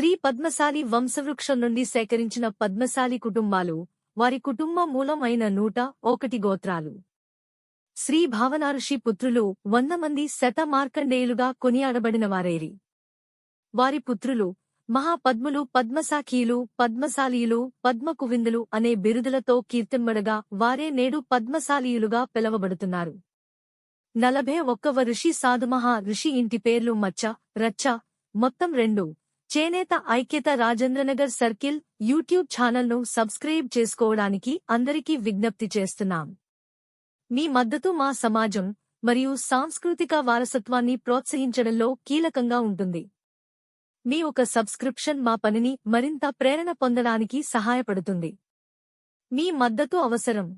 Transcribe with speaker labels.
Speaker 1: శ్రీ పద్మశాలి వంశవృక్షం నుండి సేకరించిన పద్మశాలి కుటుంబాలు వారి కుటుంబ మూలం అయిన నూట ఒకటి గోత్రాలు. శ్రీ భావనారుషి పుత్రులు వంద మంది శత మార్కండేయులుగా కొనియాడబడిన వారేరి. వారి పుత్రులు మహాపద్ములు పద్మశాఖీయులు పద్మశాలీయులు పద్మకువిందులు అనే బిరుదులతో కీర్తింబడగా వారే నేడు పద్మశాలీయులుగా పిలవబడుతున్నారు. నలభై ఒక్కవ ఋషి సాధుమహా ఋషి ఇంటి పేర్లు మచ్చ రచ్చ మొత్తం రెండు. చేనేత ఐక్యత రాజేంద్రనగర్ సర్కిల్ యూట్యూబ్ ఛానల్ను సబ్స్క్రైబ్ చేసుకోవడానికి అందరికీ విజ్ఞప్తి చేస్తున్నాం. మీ మద్దతు మా సమాజం మరియు సాంస్కృతిక వారసత్వాన్ని ప్రోత్సహించడంలో కీలకంగా ఉంటుంది. మీ ఒక సబ్స్క్రిప్షన్ మా పనిని మరింత ప్రేరణ పొందడానికి సహాయపడుతుంది. మీ మద్దతు అవసరం.